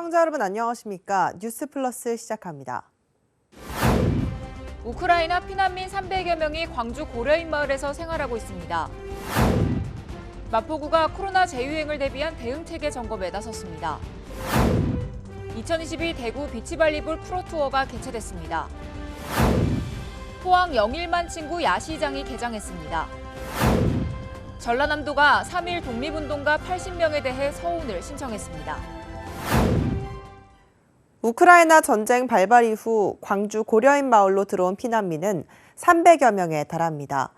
시청자 여러분 안녕하십니까? 뉴스 플러스 시작합니다. 우크라이나 피난민 300여 명이 광주 고려인 마을에서 생활하고 있습니다. 마포구가 코로나 재유행을 대비한 대응 체계 점검에 나섰습니다. 2022 대구 비치발리볼 프로투어가 개최됐습니다. 포항 영일만 친구 야시장이 개장했습니다. 전라남도가 3일 독립운동가 80명에 대해 서운을 신청했습니다. 우크라이나 전쟁 발발 이후 광주 고려인 마을로 들어온 피난민은 300여 명에 달합니다.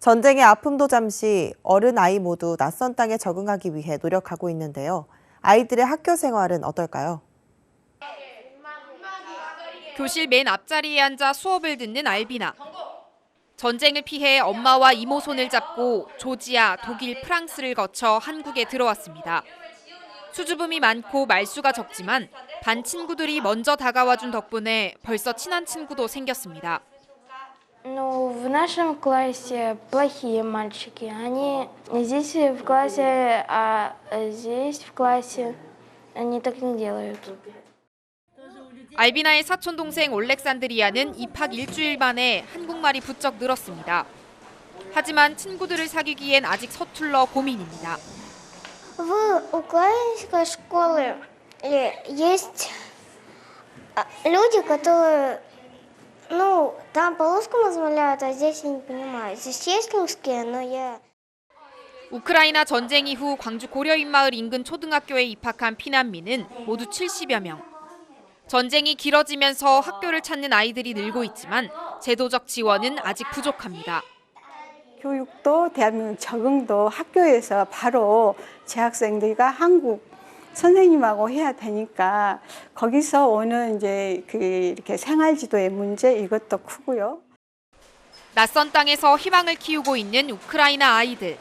전쟁의 아픔도 잠시 어른 아이 모두 낯선 땅에 적응하기 위해 노력하고 있는데요. 아이들의 학교 생활은 어떨까요? 교실 맨 앞자리에 앉아 수업을 듣는 알비나. 전쟁을 피해 엄마와 이모 손을 잡고 조지아, 독일, 프랑스를 거쳐 한국에 들어왔습니다. 수줍음이 많고 말수가 적지만 반 친구들이 먼저 다가와 준 덕분에 벌써 친한 친구도 생겼습니다. Ну, в нашем классе плохие мальчики. Они здесь в классе, а здесь в классе они так не делают. 알비나의 사촌 동생 올렉산드리아는 입학 일주일 만에 한국말이 부쩍 늘었습니다. 하지만 친구들을 사귀기엔 아직 서툴러 고민입니다. В украинской школе есть а, люди, которые, ну, там по-русски размовляют, а здесь я не понимаю. Здесь есть русские, но я... 우크라이나 전쟁 이후 광주 고려인 마을 인근 초등학교에 입학한 피난민은 모두 70여 명. 전쟁이 길어지면서 학교를 찾는 아이들이 늘고 있지만 제도적 지원은 아직 부족합니다. 교육도 대한민국 적응도 학교에서 바로 재학생들과 한국 선생님하고 해야 되니까 거기서 오는 이제 그 이렇게 생활 지도의 문제 이것도 크고요. 낯선 땅에서 희망을 키우고 있는 우크라이나 아이들.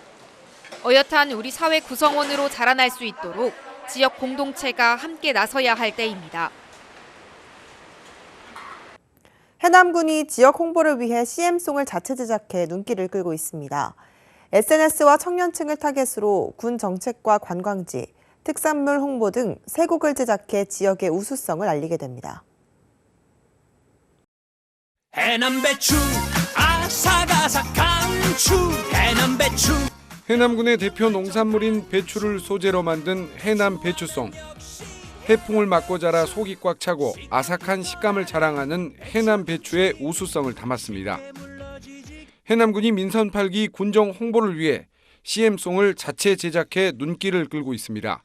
어엿한 우리 사회 구성원으로 자라날 수 있도록 지역 공동체가 함께 나서야 할 때입니다. 해남군이 지역 홍보를 위해 CM송을 자체 제작해 눈길을 끌고 있습니다. SNS와 청년층을 타겟으로 군 정책과 관광지, 특산물 홍보 등 세 곡을 제작해 지역의 우수성을 알리게 됩니다. 해남 배추 아삭아삭한 추 해남 배추 해남군의 대표 농산물인 배추를 소재로 만든 해남 배추송. 해풍을 맞고 자라 속이 꽉 차고 아삭한 식감을 자랑하는 해남 배추의 우수성을 담았습니다. 해남군이 민선 8기 군정 홍보를 위해 CM송을 자체 제작해 눈길을 끌고 있습니다.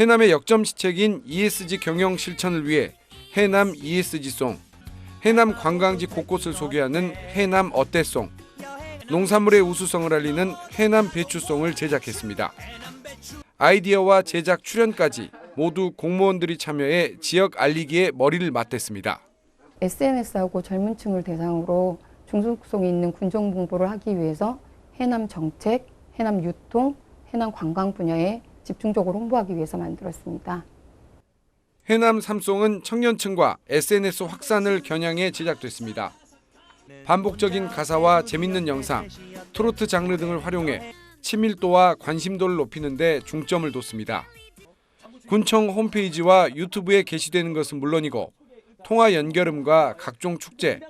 해남의 역점 시책인 ESG 경영 실천을 위해 해남 ESG송, 해남 관광지 곳곳을 소개하는 해남 어때송, 농산물의 우수성을 알리는 해남 배추송을 제작했습니다. 아이디어와 제작 출연까지 모두 공무원들이 참여해 지역 알리기에 머리를 맞댔습니다. SNS하고 젊은 층을 대상으로 중속성이 있는 군정 홍보를 하기 위해서 해남 정책, 해남 유통, 해남 관광 분야에 집중적으로 홍보하기 위해서 만들었습니다. 해남 삼송은 청년층과 SNS 확산을 겨냥해 제작됐습니다. 반복적인 가사와 재밌는 영상, 트로트 장르 등을 활용해 친밀도와 관심도를 높이는 데 중점을 뒀습니다. 군청 홈페이지와 유튜브에 게시되는 것은 물론이고 통화 연결음과 각종 축제,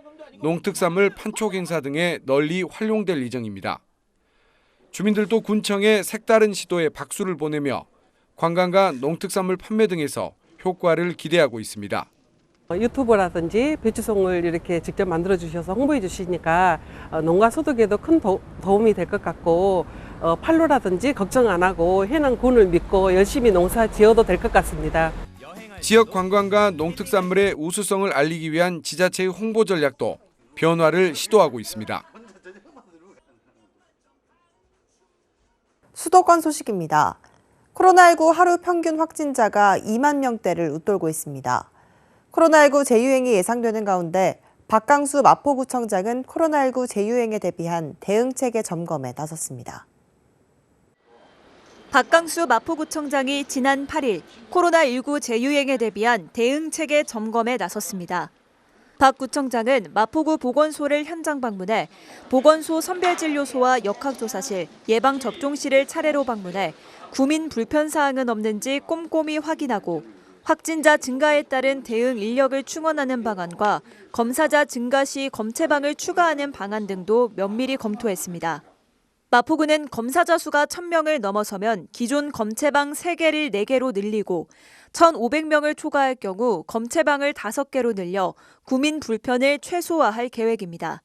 농특산물 판촉 행사 등에 널리 활용될 예정입니다. 주민들도 군청의 색다른 시도에 박수를 보내며 관광과 농특산물 판매 등에서 효과를 기대하고 있습니다. 어, 유튜브라든지 배추송을 이렇게 직접 만들어 주셔서 홍보해 주시니까 어, 농가 소득에도 큰 도, 움이 될 것 같고 어, 팔로라든지 걱정 안 하고 해남군을 믿고 열심히 농사 지어도 될 것 같습니다. 지역 관광과 농특산물의 우수성을 알리기 위한 지자체의 홍보 전략도 변화를 시도하고 있습니다. 수도권 소식입니다. 코로나19 하루 평균 확진자가 2만 명대를 웃돌고 있습니다. 코로나19 재유행이 예상되는 가운데 박강수 마포구청장은 코로나19 재유행에 대비한 대응 체계 점검에 나섰습니다. 박강수 마포구청장이 지난 8일 코로나19 재유행에 대비한 대응 체계 점검에 나섰습니다. 박 구청장은 마포구 보건소를 현장 방문해 보건소 선별진료소와 역학조사실, 예방접종실을 차례로 방문해 구민 불편 사항은 없는지 꼼꼼히 확인하고 확진자 증가에 따른 대응 인력을 충원하는 방안과 검사자 증가 시 검체방을 추가하는 방안 등도 면밀히 검토했습니다. 마포구는 검사자 수가 1000명을 넘어서면 기존 검체방 3개를 4개로 늘리고 1,500명을 초과할 경우 검체방을 5개로 늘려 구민 불편을 최소화할 계획입니다.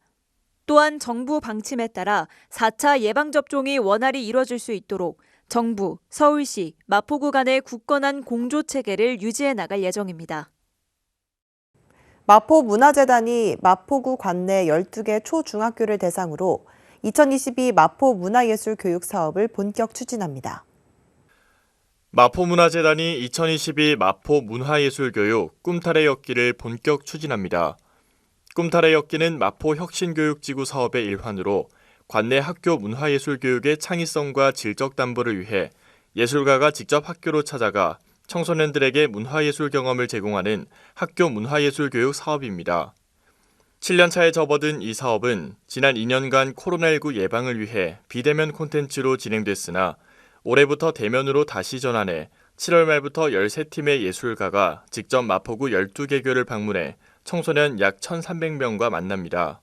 또한 정부 방침에 따라 4차 예방접종이 원활히 이뤄질 수 있도록 정부, 서울시, 마포구 간의 굳건한 공조 체계를 유지해 나갈 예정입니다. 마포문화재단이 마포구 관내 12개 초중학교를 대상으로 2022 마포 문화예술 교육 사업을 본격 추진합니다. 마포문화재단이 2022 마포 문화예술교육 꿈탈의 엮기를 본격 추진합니다. 꿈탈의 엮기는 마포 혁신교육지구 사업의 일환으로 관내 학교 문화예술 교육의 창의성과 질적 담보를 위해 예술가가 직접 학교로 찾아가 청소년들에게 문화예술 경험을 제공하는 학교 문화예술 교육 사업입니다. 7년 차에 접어든 이 사업은 지난 2년간 코로나19 예방을 위해 비대면 콘텐츠로 진행됐으나 올해부터 대면으로 다시 전환해 7월 말부터 13팀의 예술가가 직접 마포구 12개교를 방문해 청소년 약 1,300명과 만납니다.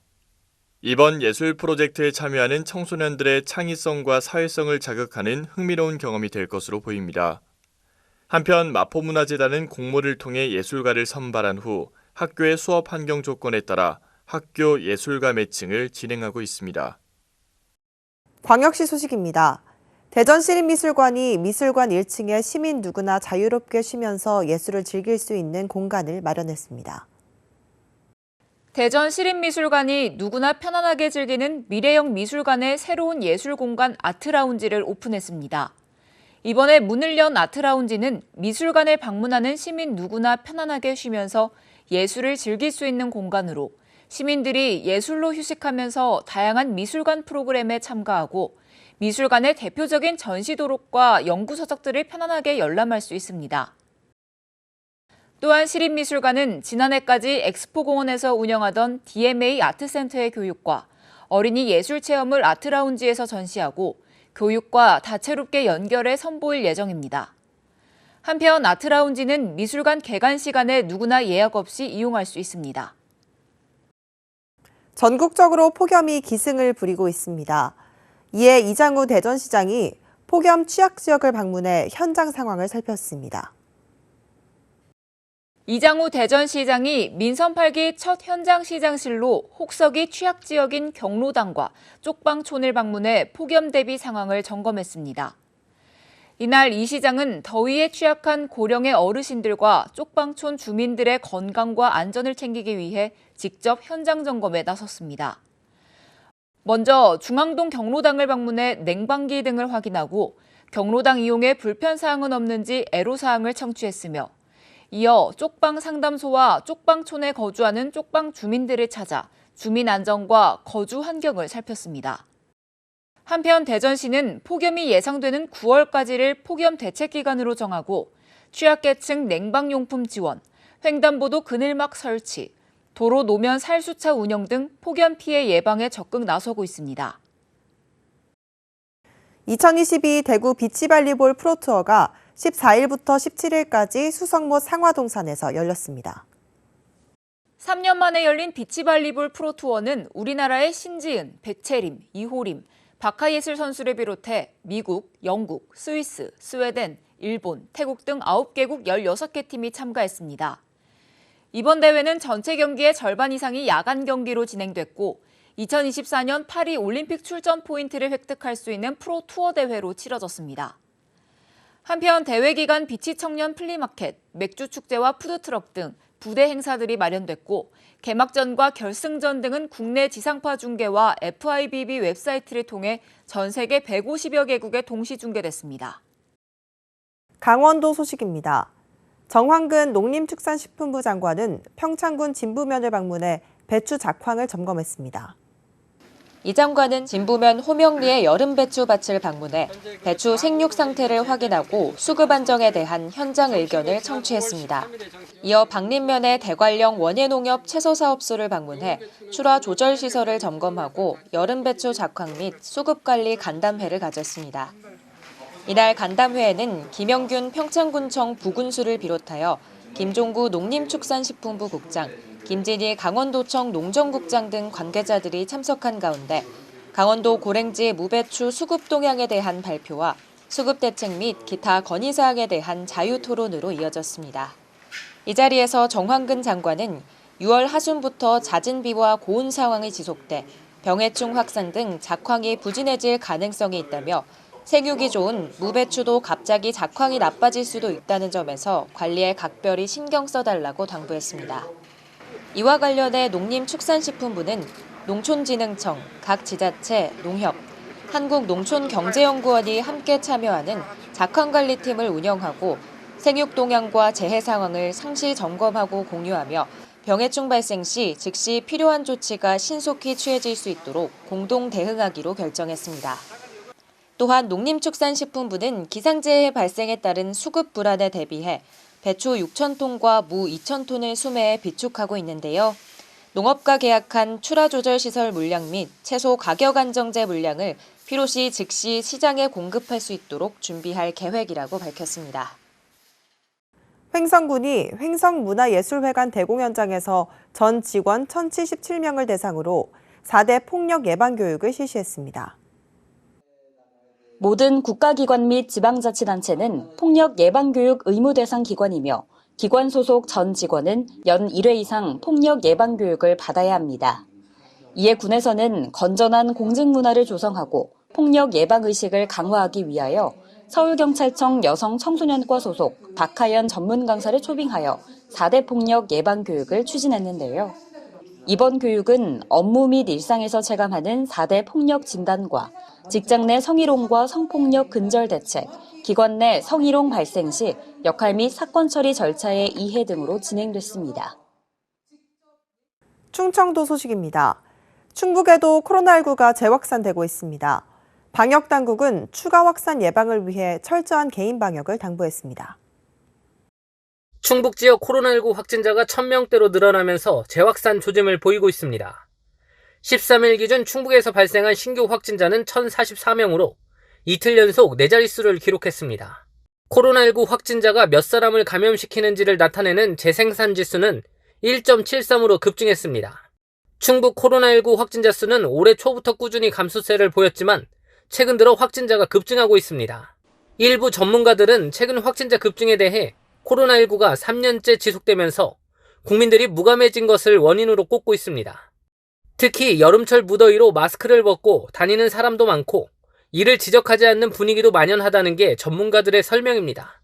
이번 예술 프로젝트에 참여하는 청소년들의 창의성과 사회성을 자극하는 흥미로운 경험이 될 것으로 보입니다. 한편 마포문화재단은 공모를 통해 예술가를 선발한 후 학교의 수업 환경 조건에 따라 학교 예술가 매칭을 진행하고 있습니다. 광역시 소식입니다. 대전시립미술관이 미술관 1층에 시민 누구나 자유롭게 쉬면서 예술을 즐길 수 있는 공간을 마련했습니다. 대전 시립미술관이 누구나 편안하게 즐기는 미래형 미술관의 새로운 예술 공간 아트라운지를 오픈했습니다. 이번에 문을 연 아트라운지는 미술관을 방문하는 시민 누구나 편안하게 쉬면서 예술을 즐길 수 있는 공간으로 시민들이 예술로 휴식하면서 다양한 미술관 프로그램에 참가하고 미술관의 대표적인 전시 도록과 연구 서적들을 편안하게 열람할 수 있습니다. 또한 시립미술관은 지난해까지 엑스포공원에서 운영하던 DMA 아트센터의 교육과 어린이 예술 체험을 아트라운지에서 전시하고 교육과 다채롭게 연결해 선보일 예정입니다. 한편 아트라운지는 미술관 개관 시간에 누구나 예약 없이 이용할 수 있습니다. 전국적으로 폭염이 기승을 부리고 있습니다. 이에 이장우 대전시장이 폭염 취약 지역을 방문해 현장 상황을 살폈습니다. 이장우 대전시장이 민선 8기 첫 현장 시장실로 혹서기 취약 지역인 경로당과 쪽방촌을 방문해 폭염 대비 상황을 점검했습니다. 이날 이 시장은 더위에 취약한 고령의 어르신들과 쪽방촌 주민들의 건강과 안전을 챙기기 위해 직접 현장 점검에 나섰습니다. 먼저 중앙동 경로당을 방문해 냉방기 등을 확인하고 경로당 이용에 불편사항은 없는지 애로사항을 청취했으며 이어 쪽방 상담소와 쪽방촌에 거주하는 쪽방 주민들을 찾아 주민 안전과 거주 환경을 살폈습니다. 한편 대전시는 폭염이 예상되는 9월까지를 폭염 대책 기간으로 정하고 취약계층 냉방용품 지원, 횡단보도 그늘막 설치, 도로 노면 살수차 운영 등 폭염 피해 예방에 적극 나서고 있습니다. 2022 대구 비치발리볼 프로투어가 14일부터 17일까지 수성모 상화동산에서 열렸습니다. 3년 만에 열린 비치발리볼 프로투어는 우리나라의 신지은, 백채림, 이호림, 박하예슬 선수를 비롯해 미국, 영국, 스위스, 스웨덴, 일본, 태국 등 9개국 16개 팀이 참가했습니다. 이번 대회는 전체 경기의 절반 이상이 야간 경기로 진행됐고 2024년 파리 올림픽 출전 포인트를 획득할 수 있는 프로 투어 대회로 치러졌습니다. 한편 대회 기간 비치 청년 플리마켓, 맥주 축제와 푸드트럭 등 부대 행사들이 마련됐고 개막전과 결승전 등은 국내 지상파 중계와 FIBB 웹사이트를 통해 전 세계 150여 개국에 동시 중계됐습니다. 강원도 소식입니다. 정황근 농림축산식품부 장관은 평창군 진부면을 방문해 배추 작황을 점검했습니다. 이 장관은 진부면 호명리의 여름 배추 밭을 방문해 배추 생육 상태를 확인하고 수급 안정에 대한 현장 의견을 청취했습니다. 이어 박림면의 대관령 원예농협 채소사업소를 방문해 출하 조절 시설을 점검하고 여름 배추 작황 및 수급 관리 간담회를 가졌습니다. 이날 간담회에는 김영균 평창군청 부군수를 비롯하여 김종구 농림축산식품부 국장, 김진희 강원도청 농정국장 등 관계자들이 참석한 가운데 강원도 고랭지 무배추 수급 동향에 대한 발표와 수급 대책 및 기타 건의사항에 대한 자유 토론으로 이어졌습니다. 이 자리에서 정황근 장관은 6월 하순부터 잦은 비와 고온 상황이 지속돼 병해충 확산 등 작황이 부진해질 가능성이 있다며 생육이 좋은 무배추도 갑자기 작황이 나빠질 수도 있다는 점에서 관리에 각별히 신경 써달라고 당부했습니다. 이와 관련해 농림축산식품부는 농촌진흥청, 각 지자체, 농협, 한국농촌경제연구원이 함께 참여하는 작황관리팀을 운영하고 생육 동향과 재해 상황을 상시 점검하고 공유하며 병해충 발생 시 즉시 필요한 조치가 신속히 취해질 수 있도록 공동 대응하기로 결정했습니다. 또한 농림축산식품부는 기상재해 발생에 따른 수급 불안에 대비해 배추 6천 톤과 무 2천 톤을 수매해 비축하고 있는데요. 농업과 계약한 출하 조절 시설 물량 및 채소 가격 안정제 물량을 필요시 즉시 시장에 공급할 수 있도록 준비할 계획이라고 밝혔습니다. 횡성군이 횡성문화예술회관 대공연장에서 전 직원 1,077명을 대상으로 4대 폭력 예방 교육을 실시했습니다. 모든 국가기관 및 지방자치단체는 폭력 예방교육 의무 대상 기관이며 기관 소속 전 직원은 연 1회 이상 폭력 예방교육을 받아야 합니다. 이에 군에서는 건전한 공직문화를 조성하고 폭력 예방의식을 강화하기 위하여 서울경찰청 여성 청소년과 소속 박하연 전문 강사를 초빙하여 4대 폭력 예방 교육을 추진했는데요. 이번 교육은 업무 및 일상에서 체감하는 4대 폭력 진단과 직장 내 성희롱과 성폭력 근절 대책, 기관 내 성희롱 발생 시 역할 및 사건 처리 절차의 이해 등으로 진행됐습니다. 충청도 소식입니다. 충북에도 코로나19가 재확산되고 있습니다. 방역 당국은 추가 확산 예방을 위해 철저한 개인 방역을 당부했습니다. 충북 지역 코로나19 확진자가 1000명대로 늘어나면서 재확산 조짐을 보이고 있습니다. 13일 기준 충북에서 발생한 신규 확진자는 1044명으로 이틀 연속 네 자릿수를 기록했습니다. 코로나19 확진자가 몇 사람을 감염시키는지를 나타내는 재생산 지수는 1.73으로 급증했습니다. 충북 코로나19 확진자 수는 올해 초부터 꾸준히 감소세를 보였지만 최근 들어 확진자가 급증하고 있습니다. 일부 전문가들은 최근 확진자 급증에 대해 코로나19가 3년째 지속되면서 국민들이 무감해진 것을 원인으로 꼽고 있습니다. 특히 여름철 무더위로 마스크를 벗고 다니는 사람도 많고 이를 지적하지 않는 분위기도 만연하다는 게 전문가들의 설명입니다.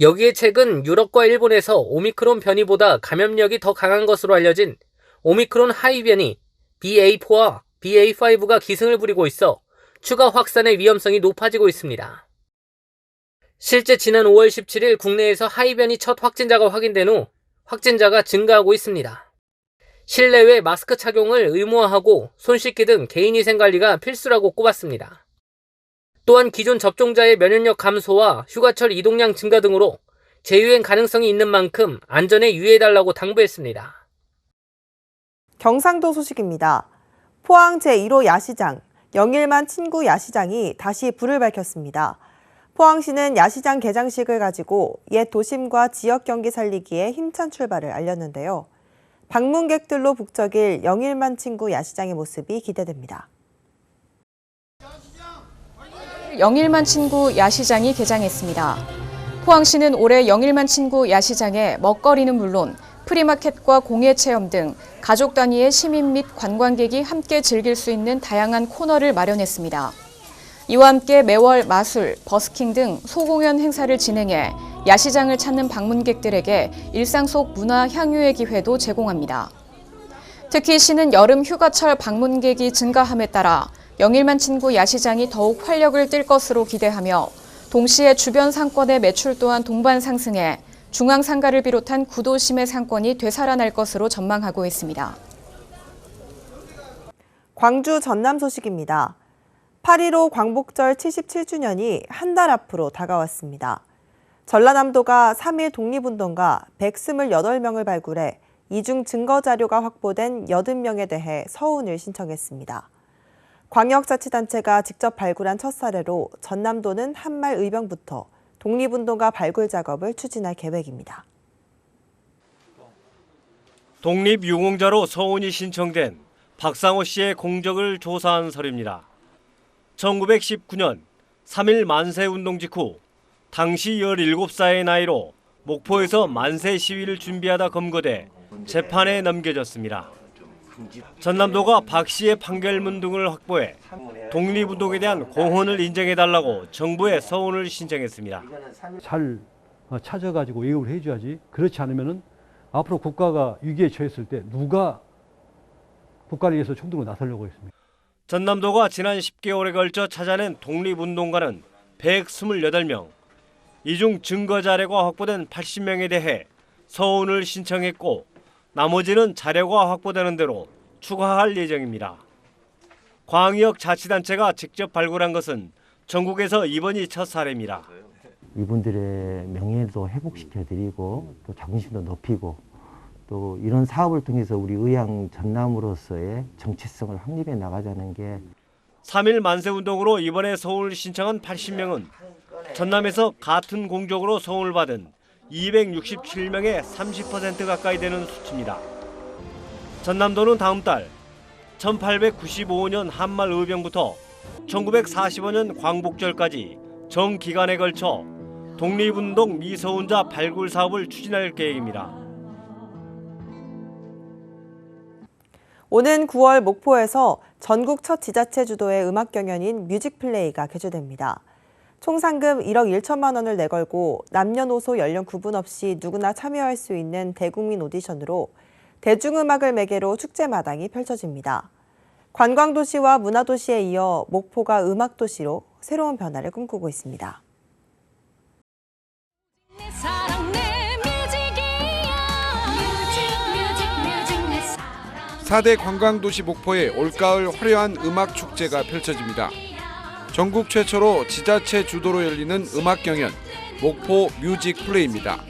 여기에 최근 유럽과 일본에서 오미크론 변이보다 감염력이 더 강한 것으로 알려진 오미크론 하이 변이 BA4와 BA5가 기승을 부리고 있어 추가 확산의 위험성이 높아지고 있습니다. 실제 지난 5월 17일 국내에서 하이변이 첫 확진자가 확인된 후 확진자가 증가하고 있습니다. 실내외 마스크 착용을 의무화하고 손 씻기 등 개인위생 관리가 필수라고 꼽았습니다. 또한 기존 접종자의 면역력 감소와 휴가철 이동량 증가 등으로 재유행 가능성이 있는 만큼 안전에 유의해달라고 당부했습니다. 경상도 소식입니다. 포항 제1호 야시장, 영일만 친구 야시장이 다시 불을 밝혔습니다. 포항시는 야시장 개장식을 가지고 옛 도심과 지역 경기 살리기에 힘찬 출발을 알렸는데요. 방문객들로 북적일 영일만 친구 야시장의 모습이 기대됩니다. 영일만 친구 야시장이 개장했습니다. 포항시는 올해 영일만 친구 야시장에 먹거리는 물론 프리마켓과 공예 체험 등 가족 단위의 시민 및 관광객이 함께 즐길 수 있는 다양한 코너를 마련했습니다. 이와 함께 매월 마술, 버스킹 등 소공연 행사를 진행해 야시장을 찾는 방문객들에게 일상 속 문화 향유의 기회도 제공합니다. 특히 시는 여름 휴가철 방문객이 증가함에 따라 영일만 친구 야시장이 더욱 활력을 띨 것으로 기대하며 동시에 주변 상권의 매출 또한 동반 상승해 중앙 상가를 비롯한 구도심의 상권이 되살아날 것으로 전망하고 있습니다. 광주 전남 소식입니다. 8.15 광복절 77주년이 한 달 앞으로 다가왔습니다. 전라남도가 3일 독립운동가 128명을 발굴해 이중 증거 자료가 확보된 80명에 대해 서운을 신청했습니다. 광역자치단체가 직접 발굴한 첫 사례로 전남도는 한말 의병부터 독립운동가 발굴 작업을 추진할 계획입니다. 독립유공자로 서운이 신청된 박상호 씨의 공적을 조사한 서류입니다. 1919년 3.1 만세 운동 직후 당시 17살의 나이로 목포에서 만세 시위를 준비하다 검거돼 재판에 넘겨졌습니다. 전남도가 박 씨의 판결문 등을 확보해 독립운동에 대한 공헌을 인정해달라고 정부에 서운을 신청했습니다. 잘 어, 찾아가지고 외우를 해줘야지. 그렇지 않으면은 앞으로 국가가 위기에 처했을 때 누가 국가를 위해서 총들고 나서려고 했습니까? 전남도가 지난 10개월에 걸쳐 찾아낸 독립운동가는 128명. 이 중 증거 자료가 확보된 80명에 대해 서운을 신청했고 나머지는 자료가 확보되는 대로 추가할 예정입니다. 광역 자치단체가 직접 발굴한 것은 전국에서 이번이 첫 사례입니다. 이분들의 명예도 회복시켜드리고 또 자긍심도 높이고 또 이런 사업을 통해서 우리 의향 전남으로서의 정체성을 확립해 나가자는 게3.1 만세운동으로 이번에 서울 신청한 80명은 전남에서 같은 공적으로 서울을 받은 267명의 30% 가까이 되는 수치입니다. 전남도는 다음 달 1895년 한말 의병부터 1945년 광복절까지 정 기간에 걸쳐 독립운동 미서운자 발굴 사업을 추진할 계획입니다. 오는 9월 목포에서 전국 첫 지자체 주도의 음악 경연인 뮤직플레이가 개최됩니다. 총 상금 1억 1천만 원을 내걸고 남녀노소 연령 구분 없이 누구나 참여할 수 있는 대국민 오디션으로 대중음악을 매개로 축제 마당이 펼쳐집니다. 관광도시와 문화도시에 이어 목포가 음악도시로 새로운 변화를 꿈꾸고 있습니다. 4대 관광도시 목포에 올가을 화려한 음악 축제가 펼쳐집니다. 전국 최초로 지자체 주도로 열리는 음악 경연 목포 뮤직 플레이입니다.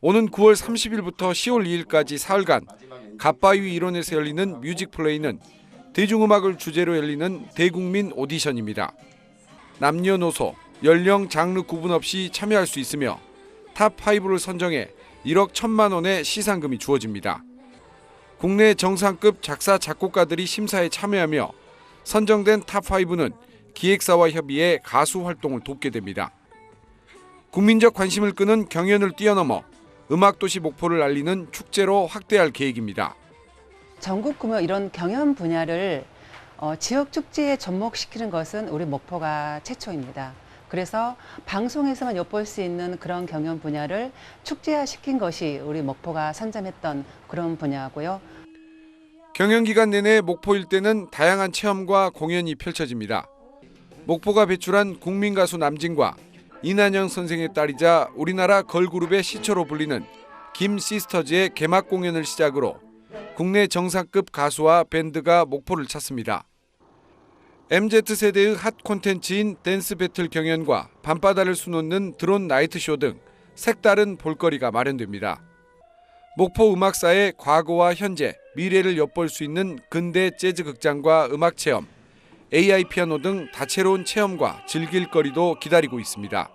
오는 9월 30일부터 10월 2일까지 사흘간 갓바위 일원에서 열리는 뮤직 플레이는 대중음악을 주제로 열리는 대국민 오디션입니다. 남녀노소, 연령, 장르 구분 없이 참여할 수 있으며 탑5를 선정해 1억 1천만 원의 시상금이 주어집니다. 국내 정상급 작사 작곡가들이 심사에 참여하며 선정된 탑5는 기획사와 협의해 가수 활동을 돕게 됩니다. 국민적 관심을 끄는 경연을 뛰어넘어 음악도시 목포를 알리는 축제로 확대할 계획입니다. 전국 규모 이런 경연 분야를 어, 지역 축제에 접목시키는 것은 우리 목포가 최초입니다. 그래서 방송에서만 엿볼 수 있는 그런 경연 분야를 축제화 시킨 것이 우리 목포가 선점했던 그런 분야고요. 경연 기간 내내 목포 일대는 다양한 체험과 공연이 펼쳐집니다. 목포가 배출한 국민 가수 남진과 이난영 선생의 딸이자 우리나라 걸그룹의 시초로 불리는 김 시스터즈의 개막 공연을 시작으로 국내 정상급 가수와 밴드가 목포를 찾습니다. MZ세대의 핫 콘텐츠인 댄스 배틀 경연과 밤바다를 수놓는 드론 나이트쇼 등 색다른 볼거리가 마련됩니다. 목포 음악사의 과거와 현재, 미래를 엿볼 수 있는 근대 재즈 극장과 음악 체험, AI 피아노 등 다채로운 체험과 즐길 거리도 기다리고 있습니다.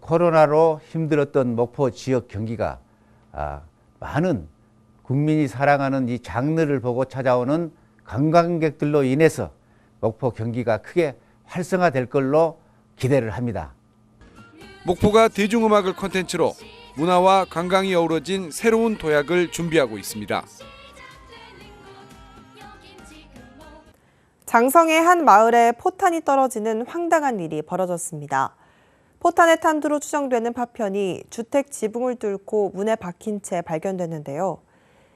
코로나로 힘들었던 목포 지역 경기가 아, 많은 국민이 사랑하는 이 장르를 보고 찾아오는 관광객들로 인해서 목포 경기가 크게 활성화될 걸로 기대를 합니다. 목포가 대중음악을 콘텐츠로 문화와 관광이 어우러진 새로운 도약을 준비하고 있습니다. 장성의 한 마을에 포탄이 떨어지는 황당한 일이 벌어졌습니다. 포탄의 탄두로 추정되는 파편이 주택 지붕을 뚫고 문에 박힌 채 발견됐는데요.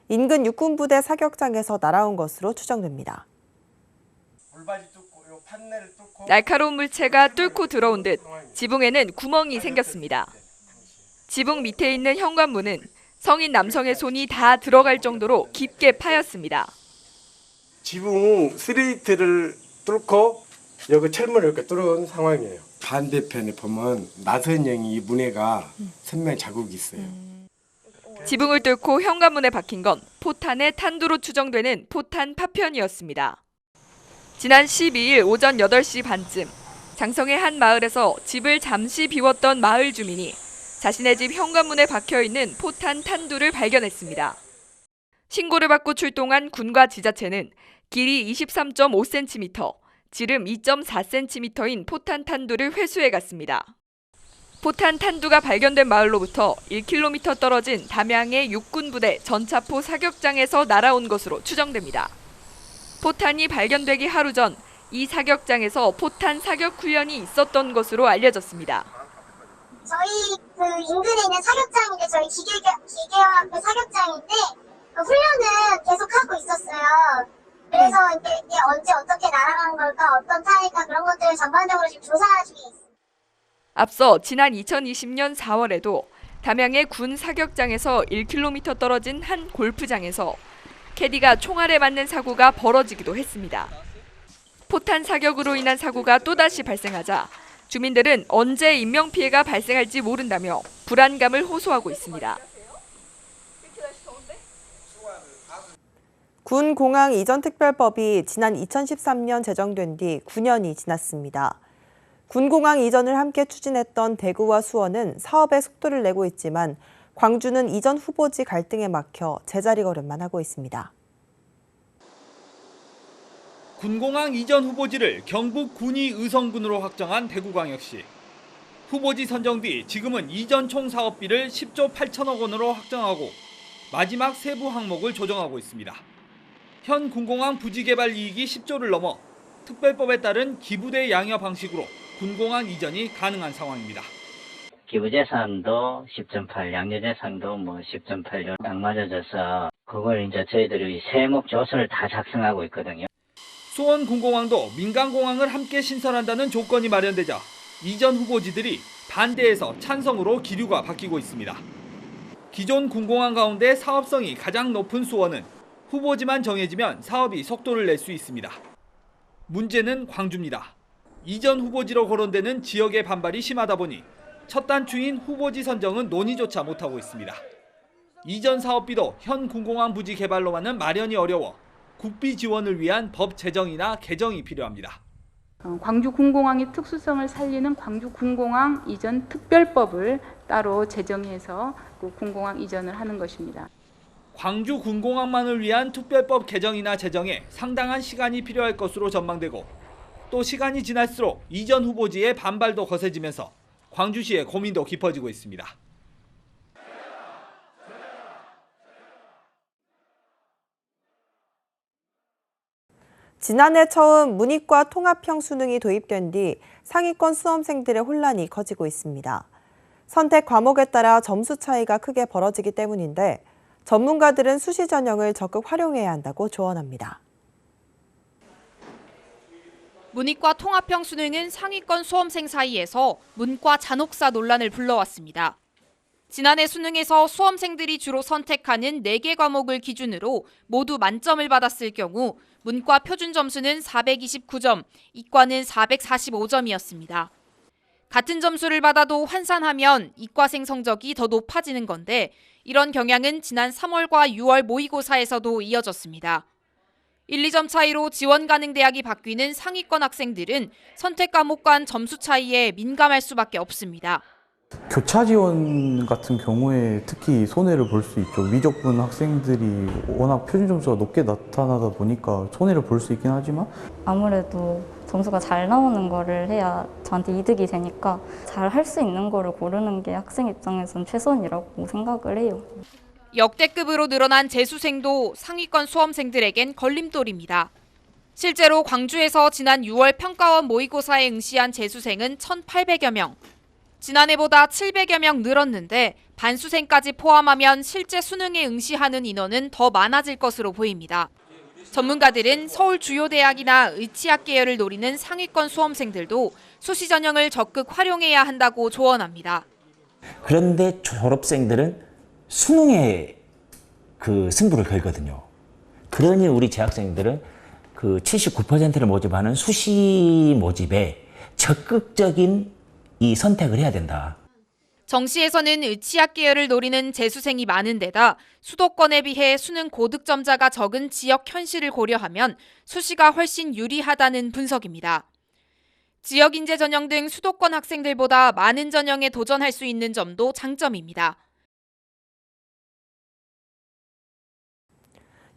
인근 육군부대 사격장에서 날아온 것으로 추정됩니다. 날카로운 물체가 뚫고 들어온 듯 지붕에는 구멍이 생겼습니다. 지붕 밑에 있는 현관문은 성인 남성의 손이 다 들어갈 정도로 깊게 파였습니다. 지붕 스레이트를 뚫고 여기 철문을 이렇게 뚫은 상황이에요. 반대편에 보면 나선형이 문에가 선명 자국이 있어요. 지붕을 뚫고 현관문에 박힌 건 포탄의 탄두로 추정되는 포탄 파편이었습니다. 지난 12일 오전 8시 반쯤 장성의 한 마을에서 집을 잠시 비웠던 마을 주민이 자신의 집 현관문에 박혀 있는 포탄 탄두를 발견했습니다. 신고를 받고 출동한 군과 지자체는 길이 23.5cm, 지름 2.4cm인 포탄 탄두를 회수해 갔습니다. 포탄 탄두가 발견된 마을로부터 1km 떨어진 담양의 육군 부대 전차포 사격장에서 날아온 것으로 추정됩니다. 포탄이 발견되기 하루 전 이 사격장에서 포탄 사격 훈련이 있었던 것으로 알려졌습니다. 저희 그 인근에 있는 사격장인데 저희 기계 기계화학부 사격장인데 그 훈련은 계속 하고 있었어요. 그래서 이게, 이게 언제 어떻게 날아간 걸까, 어떤 타일까 그런 것들을 전반적으로 지금 조사 중에 있어요. 앞서 지난 2020년 4월에도 담양의 군 사격장에서 1km 떨어진 한 골프장에서 캐디가 총알에 맞는 사고가 벌어지기도 했습니다. 포탄 사격으로 인한 사고가 또다시 발생하자 주민들은 언제 인명피해가 발생할지 모른다며 불안감을 호소하고 있습니다. 군 공항 이전 특별법이 지난 2013년 제정된 뒤 9년이 지났습니다. 군 공항 이전을 함께 추진했던 대구와 수원은 사업에 속도를 내고 있지만 광주는 이전 후보지 갈등에 막혀 제자리 걸음만 하고 있습니다. 군공항 이전 후보지를 경북 군이 의성군으로 확정한 대구광역시. 후보지 선정 뒤 지금은 이전 총 사업비를 10조 8천억 원으로 확정하고 마지막 세부 항목을 조정하고 있습니다. 현 군공항 부지 개발 이익이 10조를 넘어 특별법에 따른 기부대 양여 방식으로 군공항 이전이 가능한 상황입니다. 기부재산도 10.8, 양녀재산도 뭐 10.8로 딱 맞아져서 그걸 이제 저희들이 세목 조서를 다 작성하고 있거든요. 수원 군공항도 민간공항을 함께 신설한다는 조건이 마련되자 이전 후보지들이 반대해서 찬성으로 기류가 바뀌고 있습니다. 기존 군공항 가운데 사업성이 가장 높은 수원은 후보지만 정해지면 사업이 속도를 낼 수 있습니다. 문제는 광주입니다. 이전 후보지로 거론되는 지역의 반발이 심하다 보니 첫 단추인 후보지 선정은 논의조차 못하고 있습니다. 이전 사업비도 현 군공항 부지 개발로만은 마련이 어려워 국비 지원을 위한 법 제정이나 개정이 필요합니다. 어, 광주 군공항의 특수성을 살리는 광주 군공항 이전 특별법을 따로 제정해서 그 군공항 이전을 하는 것입니다. 광주 군공항만을 위한 특별법 개정이나 제정에 상당한 시간이 필요할 것으로 전망되고 또 시간이 지날수록 이전 후보지의 반발도 거세지면서 광주시의 고민도 깊어지고 있습니다. 지난해 처음 문이과 통합형 수능이 도입된 뒤 상위권 수험생들의 혼란이 커지고 있습니다. 선택 과목에 따라 점수 차이가 크게 벌어지기 때문인데 전문가들은 수시 전형을 적극 활용해야 한다고 조언합니다. 문이과 통합형 수능은 상위권 수험생 사이에서 문과 잔혹사 논란을 불러왔습니다. 지난해 수능에서 수험생들이 주로 선택하는 4개 과목을 기준으로 모두 만점을 받았을 경우 문과 표준 점수는 429점, 이과는 445점이었습니다. 같은 점수를 받아도 환산하면 이과생 성적이 더 높아지는 건데 이런 경향은 지난 3월과 6월 모의고사에서도 이어졌습니다. 1, 2점 차이로 지원 가능 대학이 바뀌는 상위권 학생들은 선택 과목 간 점수 차이에 민감할 수밖에 없습니다. 교차 지원 같은 경우에 특히 손해를 볼 수 있죠. 미적분 학생들이 워낙 표준 점수가 높게 나타나다 보니까 손해를 볼 수 있긴 하지만 아무래도 점수가 잘 나오는 거를 해야 저한테 이득이 되니까 잘 할 수 있는 거를 고르는 게 학생 입장에선 최선이라고 생각을 해요. 역대급으로 늘어난 재수생도 상위권 수험생들에겐 걸림돌입니다. 실제로 광주에서 지난 6월 평가원 모의고사에 응시한 재수생은 1,800여 명. 지난해보다 700여 명 늘었는데 반수생까지 포함하면 실제 수능에 응시하는 인원은 더 많아질 것으로 보입니다. 전문가들은 서울 주요 대학이나 의치학 계열을 노리는 상위권 수험생들도 수시 전형을 적극 활용해야 한다고 조언합니다. 그런데 졸업생들은 수능에 그 승부를 걸거든요. 그러니 우리 재학생들은 그 79%를 모집하는 수시 모집에 적극적인 이 선택을 해야 된다. 정시에서는 의치학 계열을 노리는 재수생이 많은 데다 수도권에 비해 수능 고득점자가 적은 지역 현실을 고려하면 수시가 훨씬 유리하다는 분석입니다. 지역 인재 전형 등 수도권 학생들보다 많은 전형에 도전할 수 있는 점도 장점입니다.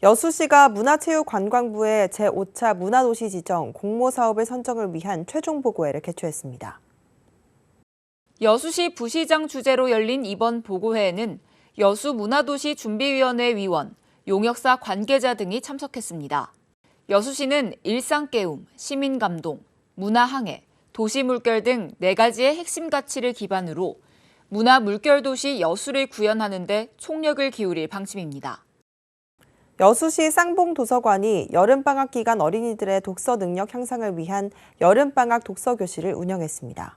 여수시가 문화체육관광부의 제5차 문화도시 지정 공모 사업을 선정을 위한 최종 보고회를 개최했습니다. 여수시 부시장 주재로 열린 이번 보고회에는 여수문화도시 준비위원회 위원, 용역사 관계자 등이 참석했습니다. 여수시는 일상깨움, 시민감동, 문화항해, 도시물결 등네 가지의 핵심 가치를 기반으로 문화 물결도시 여수를 구현하는 데 총력을 기울일 방침입니다. 여수시 쌍봉도서관이 여름방학 기간 어린이들의 독서 능력 향상을 위한 여름방학 독서교실을 운영했습니다.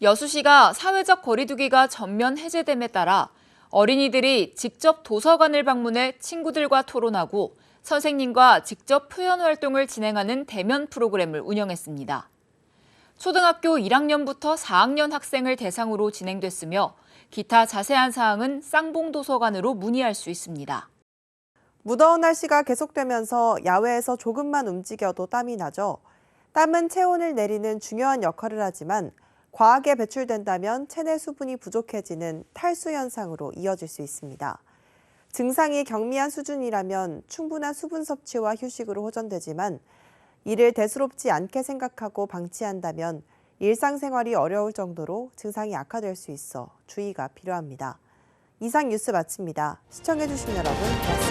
여수시가 사회적 거리두기가 전면 해제됨에 따라 어린이들이 직접 도서관을 방문해 친구들과 토론하고 선생님과 직접 표현 활동을 진행하는 대면 프로그램을 운영했습니다. 초등학교 1학년부터 4학년 학생을 대상으로 진행됐으며 기타 자세한 사항은 쌍봉도서관으로 문의할 수 있습니다. 무더운 날씨가 계속되면서 야외에서 조금만 움직여도 땀이 나죠. 땀은 체온을 내리는 중요한 역할을 하지만 과하게 배출된다면 체내 수분이 부족해지는 탈수 현상으로 이어질 수 있습니다. 증상이 경미한 수준이라면 충분한 수분 섭취와 휴식으로 호전되지만 이를 대수롭지 않게 생각하고 방치한다면 일상생활이 어려울 정도로 증상이 악화될 수 있어 주의가 필요합니다. 이상 뉴스 마칩니다. 시청해주신 여러분 고맙습니다.